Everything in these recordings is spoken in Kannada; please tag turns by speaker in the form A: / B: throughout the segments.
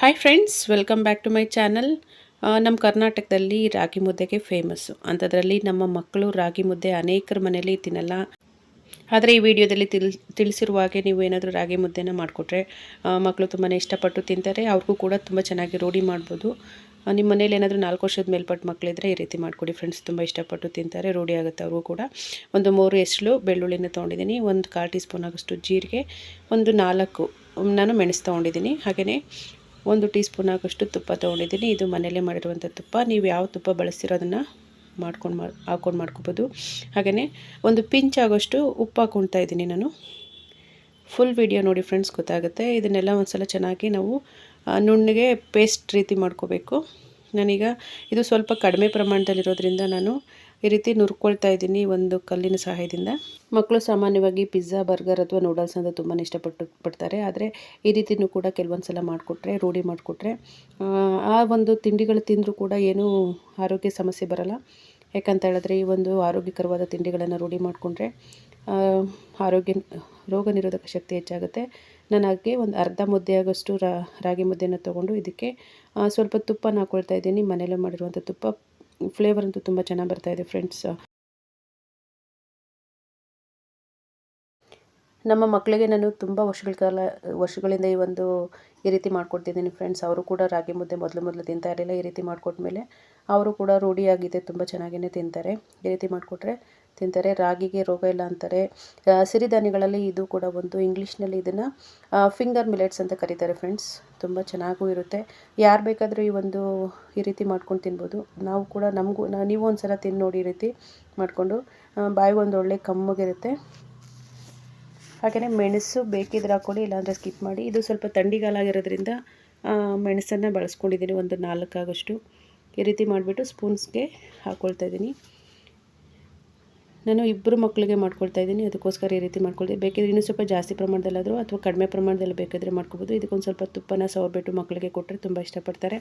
A: Hi friends welcome back to my channel ನಮ್ಮ ಕರ್ನಾಟಕದಲ್ಲಿ ರಾಗಿ ಮುದ್ದೆಗೆ ಫೇಮಸ್ಸು ಅಂಥದ್ರಲ್ಲಿ ನಮ್ಮ ಮಕ್ಕಳು ರಾಗಿ ಮುದ್ದೆ ಅನೇಕರ ಮನೆಯಲ್ಲಿ ತಿನ್ನಲ್ಲ. ಆದರೆ ಈ ವಿಡಿಯೋದಲ್ಲಿ ತಿಳ್, ತಿಳಿಸಿರುವ ಹಾಗೆ ನೀವು ಏನಾದರೂ ರಾಗಿ ಮುದ್ದೆನ ಮಾಡಿಕೊಟ್ರೆ ಮಕ್ಕಳು ತುಂಬಾ ಇಷ್ಟಪಟ್ಟು ತಿಂತಾರೆ. ಅವ್ರಿಗೂ ಕೂಡ ತುಂಬ ಚೆನ್ನಾಗಿ ರೂಢಿ ಮಾಡ್ಬೋದು. ನಿಮ್ಮ ಮನೇಲಿ ಏನಾದರೂ ನಾಲ್ಕು ವರ್ಷದ ಮೇಲ್ಪಟ್ಟು ಮಕ್ಕಳಿದ್ರೆ ಈ ರೀತಿ ಮಾಡಿಕೊಡಿ ಫ್ರೆಂಡ್ಸ್ ತುಂಬ ಇಷ್ಟಪಟ್ಟು ತಿಂತಾರೆ. ರೂಢಿ ಆಗುತ್ತೆ ಅವ್ರಿಗೂ ಕೂಡ. ಒಂದು ಮೂರು ಎಸ್ಳು ಬೆಳ್ಳುಳ್ಳಿನ ತೊಗೊಂಡಿದ್ದೀನಿ. ಒಂದು ಕಾಲು ಟೀ ಸ್ಪೂನ್ ಆಗಷ್ಟು ಜೀರಿಗೆ. ಒಂದು ನಾಲ್ಕು, ನಾನು ಮೆಣಸು ತೊಗೊಂಡಿದ್ದೀನಿ. ಹಾಗೆಯೇ ಒಂದು ಟೀ ಸ್ಪೂನ್ ಆಗೋಷ್ಟು ತುಪ್ಪ ತೊಗೊಂಡಿದ್ದೀನಿ. ಇದು ಮನೆಯಲ್ಲೇ ಮಾಡಿರುವಂಥ ತುಪ್ಪ. ನೀವು ಯಾವ ತುಪ್ಪ ಬಳಸ್ತಿರೋ ಮಾಡ್ಕೊಂಡು ಮಾ ಹಾಕ್ಕೊಂಡು ಮಾಡ್ಕೊಬೋದು. ಹಾಗೆಯೇ ಒಂದು ಪಿಂಚ್ ಆಗೋಷ್ಟು ಉಪ್ಪು ಹಾಕ್ಕೊಳ್ತಾ ಇದ್ದೀನಿ ನಾನು. ಫುಲ್ ವಿಡಿಯೋ ನೋಡಿ ಫ್ರೆಂಡ್ಸ್ ಗೊತ್ತಾಗುತ್ತೆ. ಇದನ್ನೆಲ್ಲ ಒಂದ್ಸಲ ಚೆನ್ನಾಗಿ ನಾವು ನುಣ್ಣಗೆ ಪೇಸ್ಟ್ ರೀತಿ ಮಾಡ್ಕೋಬೇಕು. ನಾನೀಗ ಇದು ಸ್ವಲ್ಪ ಕಡಿಮೆ ಪ್ರಮಾಣದಲ್ಲಿರೋದ್ರಿಂದ ನಾನು ಈ ರೀತಿ ನುರ್ಕೊಳ್ತಾ ಇದ್ದೀನಿ ಒಂದು ಕಲ್ಲಿನ ಸಹಾಯದಿಂದ. ಮಕ್ಕಳು ಸಾಮಾನ್ಯವಾಗಿ ಪಿಜ್ಜಾ, ಬರ್ಗರ್ ಅಥವಾ ನೂಡಲ್ಸ್ ಅಂತ ತುಂಬಾ ಇಷ್ಟಪಟ್ಟು ಪಡ್ತಾರೆ. ಆದರೆ ಈ ರೀತಿಯೂ ಕೂಡ ಕೆಲವೊಂದು ಸಲ ಮಾಡಿಕೊಟ್ರೆ, ರೂಢಿ ಮಾಡಿಕೊಟ್ರೆ, ಆ ಒಂದು ತಿಂಡಿಗಳು ತಿಂದರೂ ಕೂಡ ಏನೂ ಆರೋಗ್ಯ ಸಮಸ್ಯೆ ಬರಲ್ಲ. ಯಾಕಂತ ಹೇಳಿದ್ರೆ ಈ ಒಂದು ಆರೋಗ್ಯಕರವಾದ ತಿಂಡಿಗಳನ್ನು ರೂಢಿ ಮಾಡಿಕೊಂಡ್ರೆ ಆರೋಗ್ಯ, ರೋಗ ನಿರೋಧಕ ಶಕ್ತಿ ಹೆಚ್ಚಾಗುತ್ತೆ. ನಾನು ಒಂದು ಅರ್ಧ ಮುದ್ದೆ ಆಗೋಷ್ಟು ರಾಗಿ ಮುದ್ದೆನ ತೊಗೊಂಡು ಇದಕ್ಕೆ ಸ್ವಲ್ಪ ತುಪ್ಪನ ನಾಕೊಳ್ತಾ ಇದ್ದೀನಿ. ಮನೇಲೆ ಮಾಡಿರುವಂಥ ತುಪ್ಪ ಫ್ಲೇವರ್ ಅಂತೂ ತುಂಬ ಚೆನ್ನಾಗಿ ಬರ್ತಾ ಇದೆ ಫ್ರೆಂಡ್ಸ್ ನಮ್ಮ ಮಕ್ಕಳಿಗೆ ನಾನು ತುಂಬ ವರ್ಷಗಳ ಕಾಲ, ವರ್ಷಗಳಿಂದ ಈ ಒಂದು ಈ ರೀತಿ ಮಾಡ್ಕೊಡ್ತಿದ್ದೀನಿ ಫ್ರೆಂಡ್ಸ್ ಅವರು ಕೂಡ ರಾಗಿ ಮುದ್ದೆ ಮೊದಲು ಮೊದಲು ತಿಂತಾ ಇರಲಿಲ್ಲ, ಈ ರೀತಿ ಮಾಡಿಕೊಟ್ಮೇಲೆ ಅವರು ಕೂಡ ರೂಢಿಯಾಗಿದೆ, ತುಂಬ ಚೆನ್ನಾಗಿಯೇ ತಿಂತಾರೆ. ಈ ರೀತಿ ಮಾಡಿಕೊಟ್ರೆ ತಿಂತಾರೆ ರಾಗಿಗೆ ರೋಗ ಇಲ್ಲ ಅಂತಾರೆ. ಸಿರಿಧಾನ್ಯಗಳಲ್ಲಿ ಇದು ಕೂಡ ಒಂದು ಇಂಗ್ಲೀಷ್ನಲ್ಲಿ ಇದನ್ನು ಫಿಂಗರ್ ಮಿಲೆಟ್ಸ್ ಅಂತ ಕರೀತಾರೆ ಫ್ರೆಂಡ್ಸ್ ತುಂಬ ಚೆನ್ನಾಗೂ ಇರುತ್ತೆ. ಯಾರು ಬೇಕಾದರೂ ಈ ಒಂದು ಈ ರೀತಿ ಮಾಡ್ಕೊಂಡು ತಿನ್ಬೋದು. ನಾವು ಕೂಡ ನಮಗೂ ನೀವು ಒಂದು ಸಲ ತಿಂದು ನೋಡಿ ಈ ರೀತಿ ಮಾಡಿಕೊಂಡು ಬಾಯಿಗೆ ಒಂದು ಒಳ್ಳೆ ಕಮ್ಮಗಿರುತ್ತೆ. ಹಾಗೆಯೇ ಮೆಣಸು ಬೇಕಿದ್ರೆ ಹಾಕ್ಕೊಳ್ಳಿ ಇಲ್ಲಾಂದರೆ ಸ್ಕಿಪ್ ಮಾಡಿ. ಇದು ಸ್ವಲ್ಪ ಆ, ಮೆಣಸನ್ನು ಬಳಸ್ಕೊಂಡಿದ್ದೀನಿ ಒಂದು ನಾಲ್ಕಾಗಷ್ಟು. ಈ ರೀತಿ ಮಾಡಿಬಿಟ್ಟು ಸ್ಪೂನ್ಸ್ಗೆ ಹಾಕ್ಕೊಳ್ತಾ ಇದ್ದೀನಿ. ನಾನು ಇಬ್ಬರು ಮಕ್ಕಳಿಗೆ ಮಾಡ್ಕೊಳ್ತಾ ಇದ್ದೀನಿ, ಅದಕ್ಕೋಸ್ಕರ ಈ ರೀತಿ ಮಾಡ್ಕೊಳ್ತೀನಿ ಬೇಕಿದ್ರೆ ಇನ್ನೂ ಸ್ವಲ್ಪ ಜಾಸ್ತಿ ಪ್ರಮಾಣದಲ್ಲಾದರೂ ಅಥವಾ ಕಡಿಮೆ ಪ್ರಮಾಣದಲ್ಲಿ ಬೇಕಾದರೆ ಮಾಡ್ಕೋಬೋದು. ಇದಕ್ಕೊಂದು ಸ್ವಲ್ಪ ತುಪ್ಪನ ಸವರ್ಬಿಟ್ಟು ಮಕ್ಕಳಿಗೆ ಕೊಟ್ಟರೆ ತುಂಬ ಇಷ್ಟಪಡ್ತಾರೆ.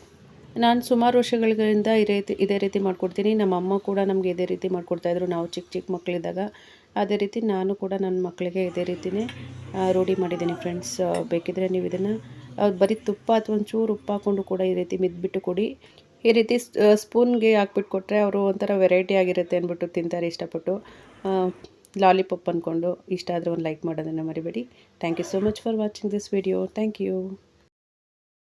A: ನಾನು ಸುಮಾರು ವರ್ಷಗಳಿಂದ ಈ ರೀತಿ, ಇದೇ ರೀತಿ ಮಾಡ್ಕೊಡ್ತೀನಿ. ನಮ್ಮ ಅಮ್ಮ ಕೂಡ ನಮಗೆ ಇದೇ ರೀತಿ ಮಾಡ್ಕೊಡ್ತಾಯಿದ್ರು ನಾವು ಚಿಕ್ಕ ಚಿಕ್ಕ ಮಕ್ಕಳಿದ್ದಾಗ ಅದೇ ರೀತಿ ನಾನು ಕೂಡ ನನ್ನ ಮಕ್ಕಳಿಗೆ ಇದೇ ರೀತಿಯೇ ರೂಢಿ ಮಾಡಿದ್ದೀನಿ ಫ್ರೆಂಡ್ಸ್. ಬೇಕಿದ್ರೆ ನೀವು ಇದನ್ನು ಬರೀ ತುಪ್ಪ ಅಥವಾ ಒಂಚೂರು ಉಪ್ಪು ಹಾಕ್ಕೊಂಡು ಕೂಡ ಈ ರೀತಿ ಮಿದ್ಬಿಟ್ಟು ಕೊಡಿ. ಈ ರೀತಿ ಸ್ಪೂನ್ಗೆ ಹಾಕ್ಬಿಟ್ಟು ಕೊಟ್ಟರೆ ಅವರು ಒಂಥರ ವೆರೈಟಿ ಆಗಿರುತ್ತೆ ಅಂದ್ಬಿಟ್ಟು ತಿಂತಾರೆ ಇಷ್ಟಪಟ್ಟು. ಲಾಲಿಪಾಪ್ ಅಂದ್ಕೊಂಡು ಇಷ್ಟ ಆದರೆ ಒಂದು ಲೈಕ್ ಮಾಡೋದನ್ನು ಮರಿಬೇಡಿ. Thank you so much for watching this video thank you